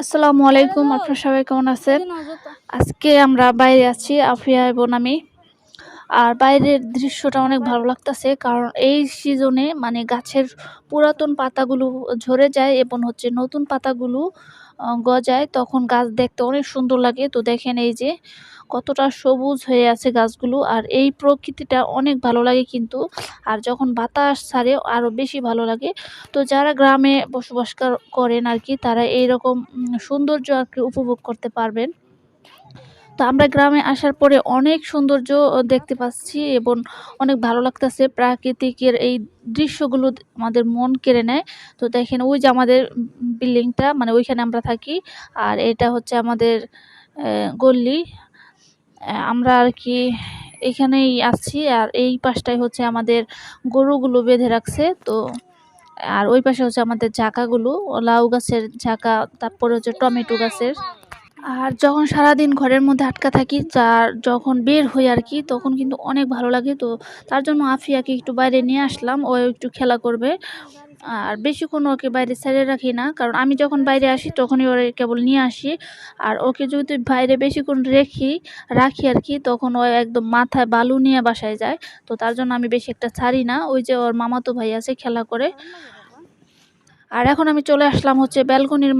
আসসালামু আলাইকুম আপনার সবাই কেমন আছেন? আজকে আমরা বাইরে আছি আফিয়া এবং আমি। আর বাইরের দৃশ্যটা অনেক ভালো লাগতেছে, কারণ এই সিজনে মানে গাছের পুরাতন পাতাগুলো ঝরে যায় এবং হচ্ছে নতুন পাতাগুলো গজায়, তখন গাছ দেখতে অনেক সুন্দর লাগে। তো দেখেন এই যে কতটা সবুজ হয়ে আছে গাছগুলো, আর এই প্রকৃতিটা অনেক ভালো লাগে কিন্তু। আর যখন বাতাস ছাড়ে আরও বেশি ভালো লাগে। তো যারা গ্রামে বসবাস করেন আর কি, তারা এইরকম সৌন্দর্য আর কি উপভোগ করতে পারবেন। তো আমরা গ্রামে আসার পরে অনেক সৌন্দর্য দেখতে পাচ্ছি এবং অনেক ভালো লাগতেছে প্রাকৃতিকের এই দৃশ্যগুলো আমাদের মন কেড়ে নেয়। তো দেখেন ওই যে আমাদের বিল্ডিংটা মানে ওইখানে আমরা থাকি আর এটা হচ্ছে আমাদের গল্লি আমরা আর কি এখানেই আছি আর এই পাশটাই হচ্ছে আমাদের গরুগুলো বেঁধে রাখছে। তো আর ওই পাশে হচ্ছে আমাদের ঝাঁকাগুলো, লাউ গাছের ঝাঁকা, তারপরে হচ্ছে টমেটো গাছের। আর যখন সারাদিন ঘরের মধ্যে আটকা থাকি, যার যখন বের হই আর কি তখন কিন্তু অনেক ভালো লাগে। তো তার জন্য আফিয়াকে একটু বাইরে নিয়ে আসলাম, ও একটু খেলা করবে। আর বেশিক্ষণ ওকে বাইরে ছেড়ে রাখি না, কারণ আমি যখন বাইরে আসি, তখনই ওরে কেবল নিয়ে আসি। আর ওকে যদি বাইরে বেশিক্ষণ রেখি, রাখি আর কি তখন ও একদম মাথায় বালু নিয়ে বাসায় যায়। তো তার জন্য আমি বেশি একটা ছাড়ি না, ওই যে ওর মামাতো ভাই আছে, খেলা করে। আর এখন আমি চলে আসলাম হচ্ছে ব্যালকনির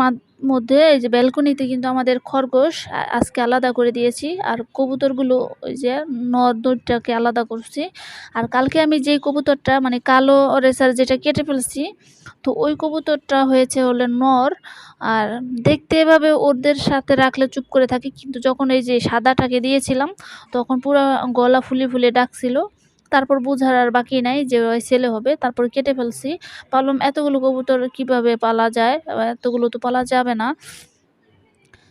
মধ্যে এই যে ব্যালকনিতে কিন্তু আমাদের খরগোশ আজকে আলাদা করে দিয়েছি। আর কবুতরগুলো ওই যে নর দুইটাকে আলাদা করছি। আর কালকে আমি যেই কবুতরটা মানে কালো রেসার যেটা কেটে ফেলছি, তো ওই কবুতরটা হয়েছে হলে নর। আর দেখতে এভাবে ওদের সাথে রাখলে চুপ করে থাকে, কিন্তু যখন এই যে সাদাটাকে দিয়েছিলাম, তখন পুরো গলা ফুলে ফুলে ডাকছিল। তারপর বোঝার আর বাকি নাই যে ওই ছেলে হবে, তারপর কেটে ফেলছি। পালম এতগুলো কবুতর কীভাবে পালা যায়? এতগুলো তো পালা যাবে না।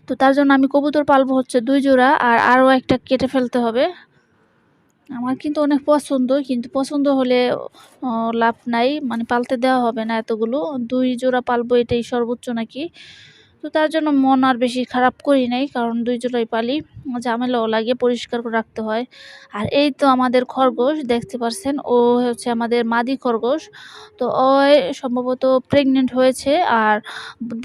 তো তার জন্য আমি কবুতর পালবো হচ্ছে দুই জোড়া আর আরও একটা কেটে ফেলতে হবে। আমার কিন্তু অনেক পছন্দ, কিন্তু পছন্দ হলে লাভ নাই। মানে পালতে দেওয়া হবে না এতগুলো। দুই জোড়া পালবো এটাই সর্বোচ্চ নাকি? তো তার জন্য মন আর বেশি খারাপ করি নাই, কারণ দুই জোড়াই পালি ঝামেলাও লাগে পরিষ্কার করে রাখতে হয়। আর এই তো আমাদের খরগোশ, দেখতে পারছেন, ও হচ্ছে আমাদের মাদি খরগোশ। তো ও সম্ভবত প্রেগনেন্ট হয়েছে, আর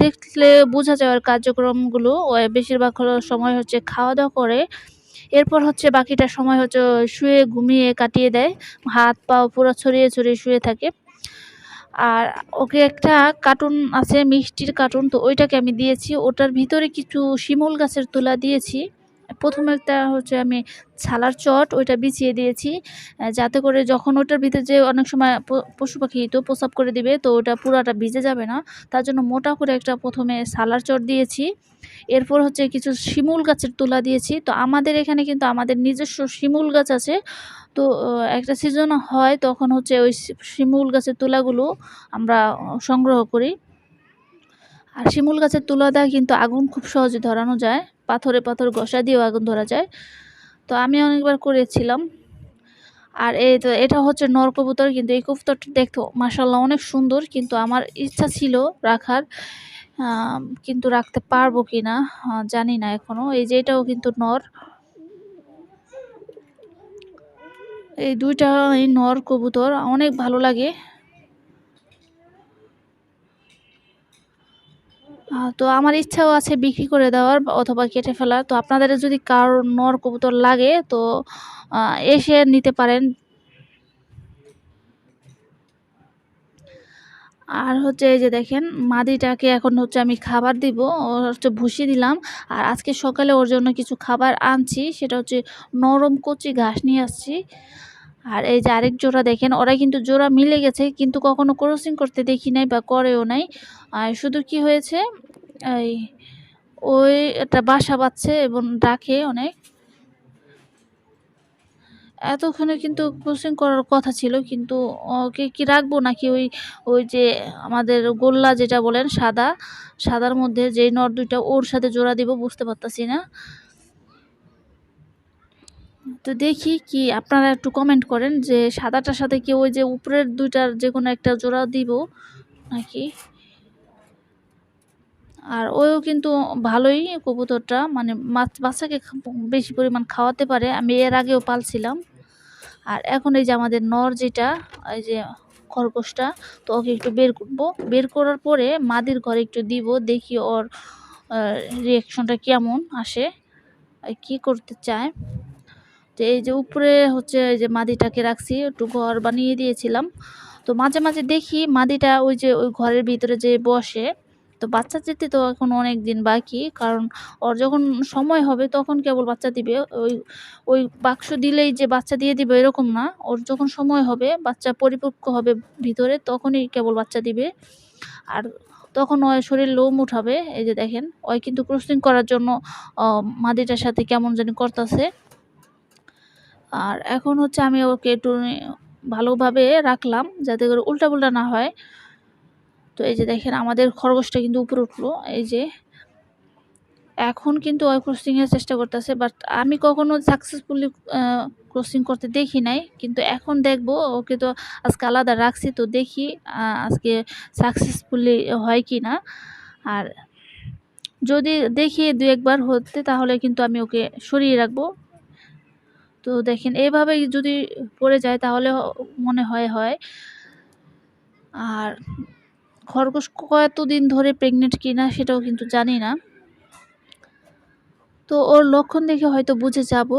দেখলে বোঝা যায় ওর কার্যক্রমগুলো, ও বেশিরভাগ সময় হচ্ছে খাওয়া দাওয়া করে, এরপর হচ্ছে বাকিটা সময় হচ্ছে শুয়ে, ঘুমিয়ে কাটিয়ে দেয় হাত পা পুরো ছড়িয়ে ছড়িয়ে শুয়ে থাকে। আর ওকে একটা কার্টুন আছে, মিষ্টির কার্টুন তো ওইটাকে আমি দিয়েছি। ওটার ভিতরে কিছু শিমুল গাছের তুলা দিয়েছি। প্রথমে একটা হচ্ছে আমি ছালার চট, ওইটা বিছিয়ে দিয়েছি যাতে করে যখন ওটার ভিতরে যে অনেক সময় পশু পাখি তো প্রসাব করে দিবে, তো ওটা পুরাটা ভিজে যাবে না। তার জন্য মোটা করে একটা প্রথমে ছালার চট দিয়েছি। এরপর হচ্ছে কিছু শিমুল গাছের তুলা দিয়েছি। তো আমাদের এখানে কিন্তু আমাদের নিজস্ব শিমুল গাছ আছে। তো একটা সিজন হয় তখন হচ্ছে ওই শিমুল গাছের তুলাগুলো আমরা সংগ্রহ করি। আর শিমুল গাছের তুলা দেওয়া কিন্তু আগুন খুব সহজে ধরানো যায়। পাথরে পাথর ঘষা দিয়েও আগুন ধরা যায়। তো আমি অনেকবার করেছিলাম। আর এই তো এটা হচ্ছে নর কবুতর, কিন্তু এই কবুতরটা দেখতে মাসাল্লাহ অনেক সুন্দর, কিন্তু আমার ইচ্ছা ছিল রাখার কিন্তু রাখতে পারব কি না জানি না এখনও এই যে এটাও কিন্তু নর। এই দুইটা এই নর কবুতর, অনেক ভালো লাগে। তো আমার ইচ্ছাও আছে বিক্রি করে দেওয়ার অথবা কেটে ফেলার। তো আপনাদের যদি কারোর নর কবুতর লাগে, তো এসে নিতে পারেন। আর হচ্ছে এই যে দেখেন, মাদিটাকে এখন হচ্ছে আমি খাবার দিব, ওর হচ্ছে ভুসি দিলাম। আর আজকে সকালে ওর জন্য কিছু খাবার আনছি, সেটা হচ্ছে নরম কচি ঘাস নিয়ে আসছি। আর এই যে আরেক জোড়া দেখেন, ওরা কিন্তু জোড়া মিলে গেছে, কিন্তু কখনো ক্রসিং করতে দেখি নাই বা করেও নাই। আর শুধু কি হয়েছে? এই ওই একটা বাসা বাঁধছে এবং ডাকে অনেক। এতক্ষণে কিন্তু ক্রসিং করার কথা ছিল, কিন্তু ওকে কি রাখব নাকি ওই ওই যে আমাদের গোল্লা যেটা বলেন, সাদা, সাদার মধ্যে যেই নর দুইটা ওর সাথে জোড়া দিব বুঝতে পারতাছি না। তো দেখি কি, আপনারা একটু কমেন্ট করেন যে সাদাটার সাথে কি ওই যে উপরের দুইটার যে কোনো একটা জোড়া দিব নাকি? আর ওও কিন্তু ভালোই কবুতরটা মানে মাছ, বাচ্চাকে বেশি পরিমাণ খাওয়াতে পারে। আমি এর আগেও পালছিলাম। আর এখন এই যে আমাদের নর যেটা, এই যে খরগোশটা, তো ওকে একটু বের করব। বের করার পরে মাদির ঘরে একটু দিব, দেখি ওর রিয়াকশনটা কেমন আসে কি করতে চায়। তো এই যে উপরে হচ্ছে যে মাদিটাকে রাখছি, একটু ঘর বানিয়ে দিয়েছিলাম। তো মাঝে মাঝে দেখি মাদিটা ওই যে ওই ঘরের ভিতরে যে বসে, তো বাচ্চা যেতে তো এখন অনেক দিন বাকি, কারণ ওর যখন সময় হবে তখন কেবল বাচ্চা দিবে। ওই ওই বাক্স দিলেই যে বাচ্চা দিয়ে দিবে এরকম না। ওর যখন সময় হবে, বাচ্চা পরিপক্ক হবে ভিতরে, তখনই কেবল বাচ্চা দিবে। আর তখন ওই শরীর লোম উঠাবে, এই যে দেখেন। ওই কিন্তু ক্রসিং করার জন্য মাদিটার সাথে কেমন জানি করতেছে। আর এখন হচ্ছে আমি ওকে একটু ভালোভাবে রাখলাম যাতে করে উল্টা পুল্টা না হয়। তো এই যে দেখেন আমাদের খরগোশটা কিন্তু উপরে উঠল, এই যে। এখন কিন্তু ওই ক্রসিং এর চেষ্টা করতেছে বাট আমি কখনো সাকসেসফুলি ক্রসিং করতে দেখি নাই, কিন্তু এখন দেখব, ওকে তো আজকে আলাদা রাখছি, তো দেখি আজকে সাকসেসফুলি হয় কি না। আর যদি দেখি দু একবার হতে, তাহলে কিন্তু আমি ওকে সরিয়ে রাখব। তো দেখেন এভাবে যদি পড়ে যায় তাহলে মনে হয় হয়। আর খরগোশ কতদিন ধরে প্রেগনেন্ট কিনা সেটাও কিন্তু জানি না। তো ওর লক্ষণ দেখে হয়তো বুঝে যাব।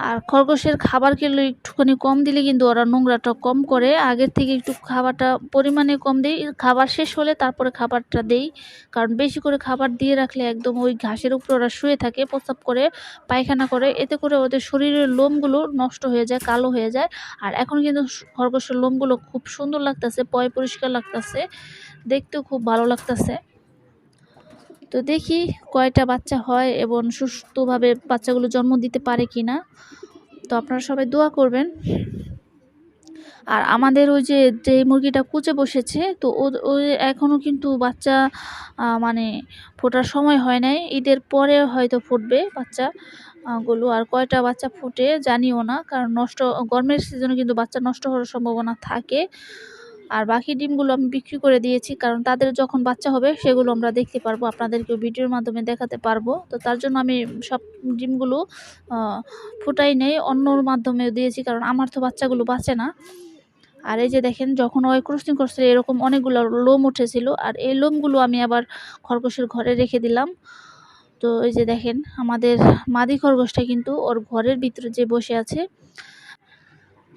আর খরগোশের খাবার খেলে একটুখানি কম দিলে কিন্তু ওরা নোংরাটা কম করে। আগের থেকে একটু খাবারটা পরিমাণে কম দেই। খাবার শেষ হলে তারপরে খাবারটা দেই। কারণ বেশি করে খাবার দিয়ে রাখলে একদম ওই ঘাসের উপরে ওরা শুয়ে থাকে, প্রস্রাব করে, পায়খানা করে। এতে করে ওদের শরীরের লোমগুলো নষ্ট হয়ে যায়, কালো হয়ে যায়। আর এখন কিন্তু খরগোশের লোমগুলো খুব সুন্দর লাগতেছে, পয় পরিষ্কার লাগতেছে। দেখতেও খুব ভালো লাগতেছে। তো দেখি কয়টা বাচ্চা হয় এবং সুস্থভাবে বাচ্চাগুলো জন্ম দিতে পারে কি না। তো আপনারা সবাই দোয়া করবেন। আর আমাদের ওই যে যে মুরগিটা কুচে বসেছে, তো ও এখনও কিন্তু বাচ্চা মানে ফোটার সময় হয় নাই। ঈদের পরে হয়তো ফুটবে বাচ্চা গুলো। আর কয়টা বাচ্চা ফুটে জানিও না, কারণ নষ্ট, গরমের সিজনে কিন্তু বাচ্চা নষ্ট হওয়ার সম্ভাবনা থাকে। আর বাকি ডিমগুলো আমি বিক্রি করে দিয়েছি, কারণ তাদের যখন বাচ্চা হবে সেগুলো আমরা দেখতে পারব আপনাদেরকে ভিডিওর মাধ্যমে দেখাতে পারব। তো তার জন্য আমি সব ডিমগুলো ফুটাই নেই, অন্যর মাধ্যমে দিয়েছি, কারণ আমার তো বাচ্চাগুলো বাঁচে না। আর এই যে দেখেন, যখন ওই ক্রসিং করছিল, এরকম অনেকগুলো লোম উঠেছিল, আর এই লোমগুলো আমি আবার খরগোশের ঘরে রেখে দিলাম। তো এই যে দেখেন, আমাদের মাদি খরগোশটা কিন্তু ওর ঘরের ভিতরে যে বসে আছে।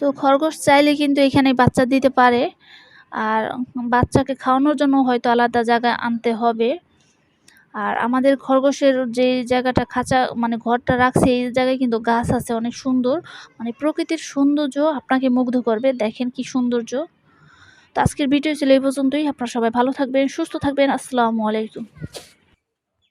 তো খরগোশ চাইলে কিন্তু এখানে বাচ্চা দিতে পারে। আর বাচ্চাকে খাওয়ানোর জন্য হয়তো আলাদা জায়গায় আনতে হবে। আর আমাদের খরগোশের যে জায়গাটা খাঁচা মানে ঘরটা রাখছে, এই জায়গায় কিন্তু গাছ আছে, অনেক সুন্দর। মানে প্রকৃতির সৌন্দর্য আপনাকে মুগ্ধ করবে। দেখেন কি সৌন্দর্য। তো আজকের ভিডিও ছিল এই পর্যন্তই। আপনারা সবাই ভালো থাকবেন, সুস্থ থাকবেন। আসসালামু আলাইকুম।